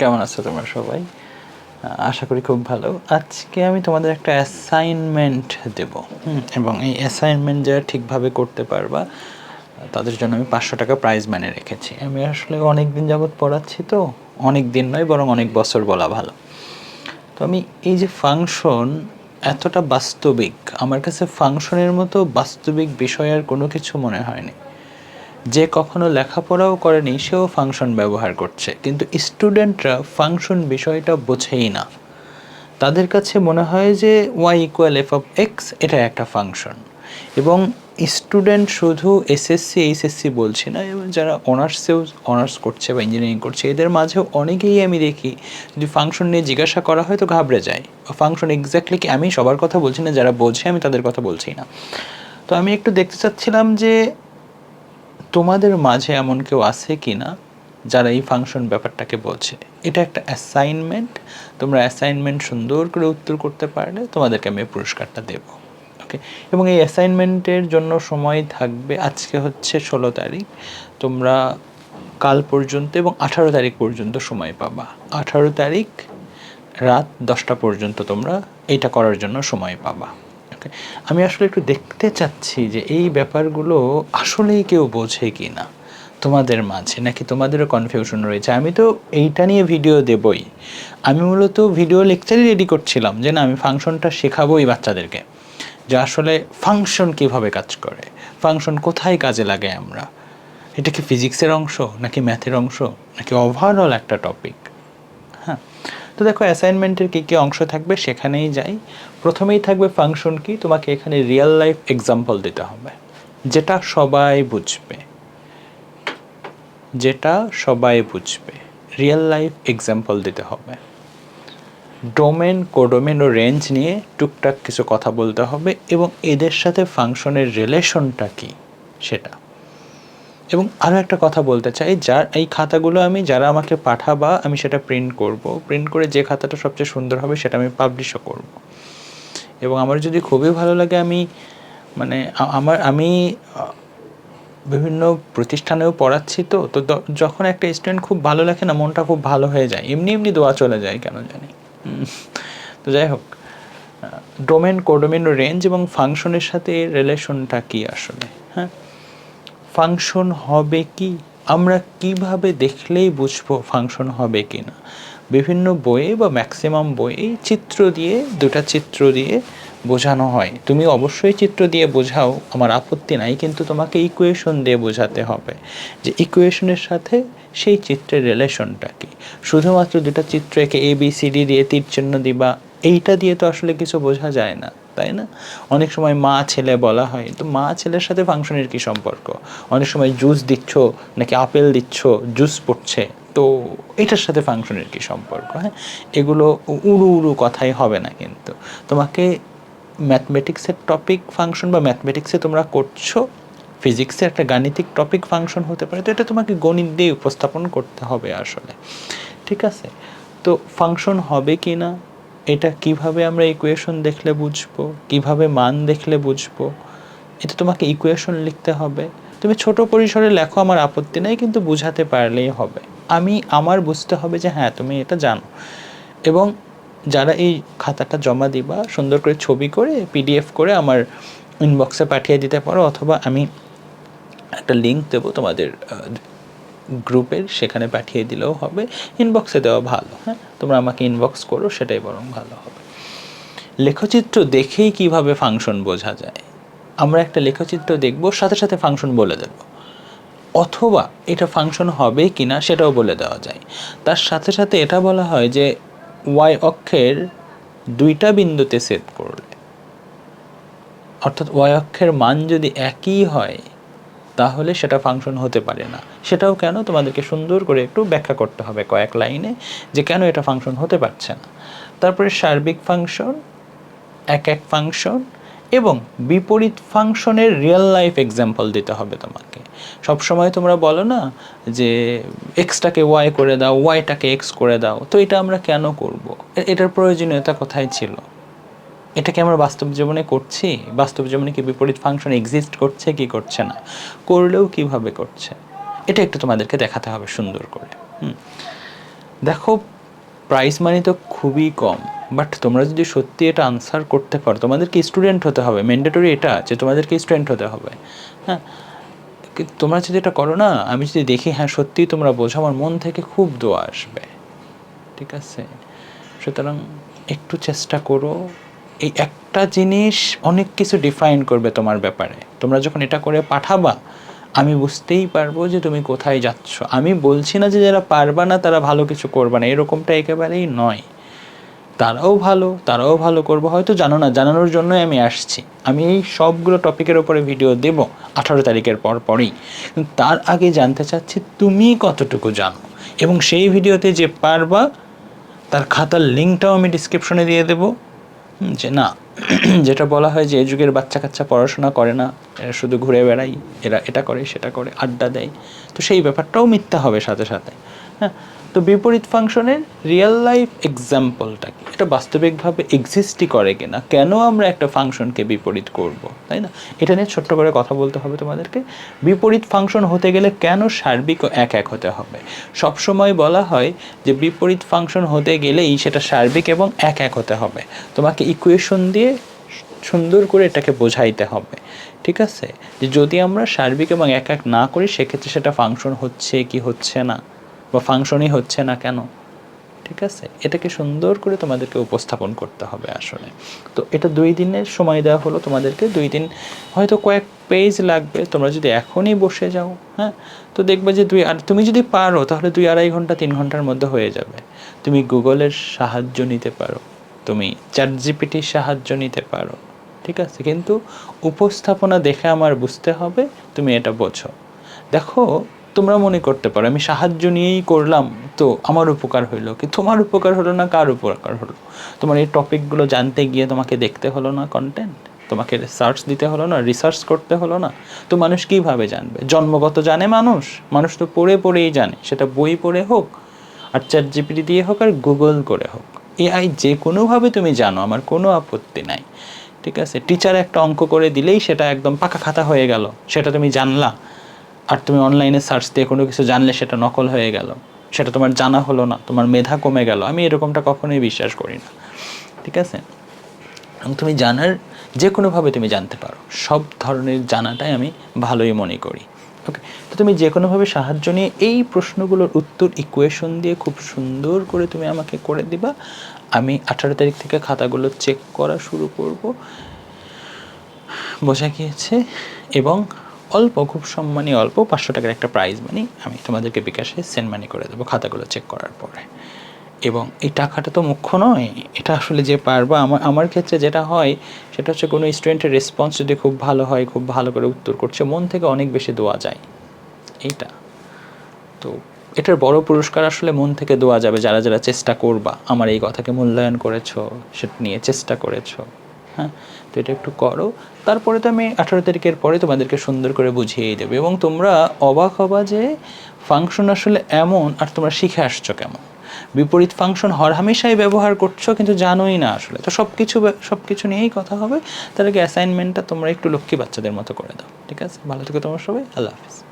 কেমন আছো তোমরা সবাই? আশা করি খুব ভালো। আজকে আমি তোমাদের একটা অ্যাসাইনমেন্ট দেব। এবং এই অ্যাসাইনমেন্ট যারা ঠিকভাবে করতে পারবা, তাদের জন্য আমি পাঁচশো টাকা প্রাইজ মানে রেখেছি। আমি আসলে অনেক দিন যাবৎ পড়াচ্ছি তো অনেক দিন নয়, বরং অনেক বছর বলা ভালো। তো আমি এই যে ফাংশন এতটা বাস্তবিক, আমার কাছে ফাংশনের মতো বাস্তবিক বিষয় আর কোনো কিছু মনে হয়নি। যে কখনো লেখাপড়াও করেনি, সেও ফাংশন ব্যবহার করছে। কিন্তু স্টুডেন্টরা ফাংশন বিষয়টা বোঝেই না। তাদের কাছে মনে হয় যে Y equal F of X এটা একটা ফাংশন এবং স্টুডেন্ট শুধু এসএসসি এইচএসসি বলছি না, এবং যারা অনার্সেও অনার্স করছে বা ইঞ্জিনিয়ারিং করছে, এদের মাঝেও অনেকেই আমি দেখি, যদি ফাংশন নিয়ে জিজ্ঞাসা করা হয় তো ঘাবড়ে যায়। ফাংশন এক্স্যাক্টলি কি, আমি সবার কথা বলছি না, যারা বোঝে আমি তাদের কথা বলছি না। তো আমি একটু দেখতে চাচ্ছিলাম যে তোমাদের মাঝে এমন কেউ আছে কি না যারা এই ফাংশন ব্যাপারটাকে বলছে? এটা একটা অ্যাসাইনমেন্ট তোমরা অ্যাসাইনমেন্ট সুন্দর করে উত্তর করতে পারলে তোমাদেরকে আমি পুরস্কারটা দেব ওকে এবং এই অ্যাসাইনমেন্টের জন্য সময় থাকবে আজকে হচ্ছে ষোলো তারিখ, তোমরা কাল পর্যন্ত এবং আঠারো তারিখ পর্যন্ত সময় পাবা। আঠারো তারিখ রাত দশটা পর্যন্ত তোমরা এইটা করার জন্য সময় পাবা। ওকে আমি আসলে একটু দেখতে চাচ্ছি যে এই ব্যাপারগুলো আসলেই কেউ বোঝে কি না তোমাদের মাঝে, নাকি তোমাদেরও কনফিউশন রয়েছে? আমি তো এইটা নিয়ে ভিডিও দেবই। আমি মূলত ভিডিও লেকচারই রেডি করছিলাম যে না, আমি ফাংশনটা শেখাবোই বাচ্চাদেরকে। যে আসলে ফাংশন কীভাবে কাজ করে? ফাংশন কোথায় কাজে লাগে আমরা? এটা কি ফিজিক্সের অংশ, নাকি ম্যাথের অংশ, নাকি ওভারঅল একটা টপিক হ্যাঁ। তো দেখো অ্যাসাইনমেন্টের কী কী অংশ থাকবে সেখানেই যাই। প্রথমেই থাকবে ফাংশন কি তোমাকে এখানে রিয়েল লাইফ এক্সাম্পল দিতে হবে। যেটা সবাই বুঝবে। যেটা সবাই বুঝবে। রিয়েল লাইফ এক্সাম্পল দিতে হবে। ডোমেন কোডোমেন ও রেঞ্জ নিয়ে টুকটাক কিছু কথা বলতে হবে এবং এদের সাথে ফাংশনের রিলেশনটা কি, সেটা। এবং আরও একটা কথা বলতে চাই, যার এই খাতাগুলো আমি, যারা আমাকে পাঠাবা, আমি সেটা প্রিন্ট করব। প্রিন্ট করে যে খাতাটা সবচেয়ে সুন্দর হবে সেটা আমি পাবলিশও করব। এবং আমার যদি খুবই ভালো লাগে, আমি মানে আমার, আমি বিভিন্ন প্রতিষ্ঠানেও পড়াচ্ছি তো তো যখন একটা স্টুডেন্ট খুব ভালো লেখে না, মনটা খুব ভালো হয়ে যায়। এমনি এমনি দোয়া চলে যায়, কেন জানি। তো যাই হোক ডোমেন কোডোমেন রেঞ্জ এবং ফাংশনের সাথে এর রিলেশনটা কী আসলে? হ্যাঁ? ফাংশন হবে কি? আমরা কীভাবে দেখলেই বুঝব ফাংশন হবে কি না বিভিন্ন বইয়ে বা ম্যাক্সিমাম বইয়ে চিত্র দিয়ে, দুটা চিত্র দিয়ে বোঝানো হয়। তুমি অবশ্যই চিত্র দিয়ে বোঝাও, আমার আপত্তি নাই, কিন্তু তোমাকে ইকুয়েশন দিয়ে বোঝাতে হবে যে ইকুয়েশনের সাথে সেই চিত্রের রিলেশনটা কি। শুধুমাত্র দুটা চিত্র একে এ বি সি ডি দিয়ে তীর চিহ্ন দিবা এইটা দিয়ে তো আসলে কিছু বোঝা যায় না, তাই না? অনেক সময় মা ছেলে বলা হয়, তো মা ছেলের সাথে ফাংশনের কি সম্পর্ক? অনেক সময় জুস দিচ্ছ, নাকি আপেল দিচ্ছ জুস পড়ছে, তো এটার সাথে ফাংশনের কি সম্পর্ক হ্যাঁ? এগুলো উড়ু উড়ু কথাই হবে না কিন্তু। তোমাকে ম্যাথমেটিক্সের টপিক ফাংশন বা ম্যাথমেটিক্সে তোমরা করছ ফিজিক্সে একটা গাণিতিক টপিক ফাংশন হতে পারে, তো এটা তোমাকে গণিত দিয়ে উপস্থাপন করতে হবে আসলে, ঠিক আছে? তো ফাংশন হবে কি না? এটা কীভাবে আমরা ইকুয়েশন দেখলে বুঝব? কীভাবে মান দেখলে বুঝব? এটা তোমাকে ইকুয়েশন লিখতে হবে। তুমি ছোট পরিসরে লেখো, আমার আপত্তি নেই, কিন্তু বুঝাতে পারলেই হবে। আমি, আমার বুঝতে হবে যে হ্যাঁ তুমি এটা জানো। এবং যারা এই খাতাটা জমা দিবা, সুন্দর করে ছবি করে পিডিএফ করে আমার ইনবক্সে পাঠিয়ে দিতে পারো, অথবা আমি একটা লিঙ্ক দেবো তোমাদের গ্রুপের সেখানে পাঠিয়ে দিলেও হবে ইনবক্সে দেওয়া ভালো হ্যাঁ? তোমরা আমাকে ইনবক্স করো, সেটাই বরং ভালো হবে। লেখচিত্র দেখেই কীভাবে ফাংশন বোঝা যায়? আমরা একটা লেখচিত্র দেখব, সাথে সাথে ফাংশন বলে দেব। অথবা এটা ফাংশন হবে কি না সেটাও বলে দেওয়া যায়। তার সাথে সাথে এটা বলা হয় যে ওয়াই অক্ষের দুইটা বিন্দুতে সেট করলে, অর্থাৎ ওয়াই অক্ষের মান যদি একই হয় তাহলে সেটা ফাংশন হতে পারে না। সেটাও কেন তোমাদেরকে সুন্দর করে একটু ব্যাখ্যা করতে হবে কয়েক লাইনে যে কেন এটা ফাংশন হতে পারছে না। তারপরে সার্বিক ফাংশন এক এক ফাংশন এবং বিপরীত ফাংশনের রিয়েল লাইফ এক্সাম্পল দিতে হবে তোমাকে। সব সময় তোমরা বলো না যে এক্সটাকে ওয়াই করে দাও ওয়াইটাকে এক্স করে দাও, তো এটা আমরা কেন করব? এটার প্রয়োজনীয়তা কোথায় ছিল? এটা কি আমরা বাস্তব জীবনে করছি? বাস্তব জীবনে কি বিপরীত ফাংশন এক্সিস্ট করছে কি করছে না? করলেও কীভাবে করছে? এটা একটু তোমাদেরকে দেখাতে হবে সুন্দর করে। দেখো প্রাইস মানি তো খুবই কম বাট তোমরা যদি সত্যি এটা আনসার করতে পারো, তোমাদেরকে স্টুডেন্ট হতে হবে ম্যান্ডেটরি এটা যে তোমাদেরকে স্টুডেন্ট হতে হবে। হ্যাঁ? তোমরা যদি এটা করো না, আমি যদি দেখি হ্যাঁ সত্যিই তোমরা বোঝো, আমার মন থেকে খুব দোয়া আসবে। ঠিক আছে? সুতরাং একটু চেষ্টা করো এই একটা জিনিস অনেক কিছু ডিফাইন করবে তোমার ব্যাপারে। তোমরা যখন এটা করে পাঠাবা, আমি বুঝতেই পারব যে তুমি কোথায় যাচ্ছ। আমি বলছি না যে যারা পারবা না তারা ভালো কিছু করবে না, এরকমটা একেবারেই নয়। তারাও ভালো তারাও ভালো করব। হয়তো জানো না, জানানোর জন্যই আমি আসছি। আমি এই সবগুলো টপিকের ওপরে ভিডিও দেব আঠারো তারিখের পর পরেই। তার আগে জানতে চাচ্ছি তুমি কতটুকু জানো? এবং সেই ভিডিওতে যে পারবা, তার খাতার লিঙ্কটাও আমি ডিসক্রিপশনে দিয়ে দেবো। যে না, যেটা বলা হয় যে এই যুগের বাচ্চা কাচ্চা পড়াশোনা করে না, এরা শুধু ঘুরে বেড়াই এরা এটা করে, সেটা করে, আড্ডা দেয়। তো সেই ব্যাপারটাও মিথ্যা হবে সাথে সাথে। হ্যাঁ তো বিপরীত ফাংশনের রিয়েল লাইফ এক্সাম্পলটা কি? এটা বাস্তবিকভাবে এক্সিস্টই করে কিনা? কেন আমরা একটা ফাংশনকে বিপরীত করব? তাই না? এটা নিয়ে ছোট্ট করে কথা বলতে হবে তোমাদেরকে। বিপরীত ফাংশন হতে গেলে কেন সার্বিক ও এক এক হতে হবে? সবসময় বলা হয় যে বিপরীত ফাংশন হতে গেলেই সেটা সার্বিক এবং এক এক হতে হবে। তোমাকে ইকুয়েশন দিয়ে সুন্দর করে এটাকে বোঝাইতে হবে। ঠিক আছে? যে যদি আমরা সার্বিক এবং এক এক না করি, সেক্ষেত্রে সেটা ফাংশন হচ্ছে কি হচ্ছে না? বা ফাংশনই হচ্ছে না কেন? ঠিক আছে? এটাকে সুন্দর করে তোমাদেরকে উপস্থাপন করতে হবে আসলে। তো এটা দুই দিনের সময় দেওয়া হলো তোমাদেরকে। দুই দিন হয়তো কয়েক পেজ লাগবে। তোমরা যদি এখনই বসে যাও হ্যাঁ? তো দেখবে যে দুই, আর তুমি যদি পারো, তাহলে দুই আড়াই ঘণ্টা, তিন ঘণ্টার মধ্যে হয়ে যাবে। তুমি গুগলের সাহায্য নিতে পারো। তুমি চ্যাট জিপিটির সাহায্য নিতে পারো। ঠিক আছে? কিন্তু উপস্থাপনা দেখে আমার বুঝতে হবে, তুমি এটা বোঝো। দেখো তোমরা মনে করতে পারো, আমি সাহায্য নিয়েই করলাম, তো আমার উপকার হইল কি? তোমার উপকার হলো না কার উপকার হলো? তোমার এই টপিকগুলো জানতে গিয়ে তোমাকে দেখতে হলো না কন্টেন্ট তোমাকে সার্চ দিতে হলো না রিসার্চ করতে হলো না? তো মানুষ কীভাবে জানবে? জন্মগত জানে মানুষ? মানুষ তো পড়ে পড়েই জানে, সেটা বই পড়ে হোক, আর চ্যাট জিপিটি দিয়ে হোক, আর গুগল করে হোক। এআই যে কোনোভাবে তুমি জানো, আমার কোনো আপত্তি নাই। ঠিক আছে? টিচার একটা অঙ্ক করে দিলেই সেটা একদম পাকা খাতা হয়ে গেল, সেটা তুমি জানলা। আর তুমি অনলাইনে সার্চ দিয়ে কোনো কিছু জানলে সেটা নকল হয়ে গেল। সেটা তোমার জানা হলো না, তোমার মেধা কমে গেল। আমি এরকমটা কখনোই বিশ্বাস করি না। ঠিক আছে? এবং তুমি জানার যে কোনোভাবে তুমি জানতে পারো। সব ধরনের জানাটাই আমি ভালোই মনে করি। ওকে তো তুমি যে কোনোভাবে সাহায্য নিয়ে এই প্রশ্নগুলোর উত্তর ইকুয়েশন দিয়ে খুব সুন্দর করে তুমি আমাকে করে দিবা। আমি আঠারো তারিখ থেকে খাতাগুলো চেক করা শুরু করব। বোঝা গিয়েছে? এবং অল্প, খুব সম্মানী অল্প, পাঁচশো টাকার একটা প্রাইজ মানি আমি তোমাদেরকে বিকাশে সেন্ড মানি করে দেবো খাতাগুলো চেক করার পরে। এবং এই টাকাটা তো মুখ্য নয়, এটা আসলে যে পারব আমার আমার ক্ষেত্রে যেটা হয়, সেটা হচ্ছে কোনো স্টুডেন্টের রেসপন্স যদি খুব ভালো হয়, খুব ভালো করে উত্তর করছে, মন থেকে অনেক বেশি দোয়া যায়। এইটা। তো এটার বড় পুরস্কার আসলে মন থেকে দেওয়া যাবে, যারা যারা চেষ্টা করবা, আমার এই কথাকে মূল্যায়ন করেছ সেটা নিয়ে চেষ্টা করেছ। হ্যাঁ? তো এটা একটু করো। তারপরে তো আমি আঠারো তারিখের পরে তোমাদেরকে সুন্দর করে বুঝিয়েই দেবে এবং তোমরা অবাক হবা যে ফাংশন আসলে এমন আর তোমরা শিখে আসছো কেমন? বিপরীত ফাংশন হর হামেশাই ব্যবহার করছ কিন্তু জানোই না আসলে। তো সব কিছু সব কিছু নিয়েই কথা হবে। আগে অ্যাসাইনমেন্টটা তোমরা একটু লক্ষ্মী বাচ্চাদের মতো করে দাও। ঠিক আছে? ভালো থেকো তোমার সবাই। আল্লাহ হাফিজ।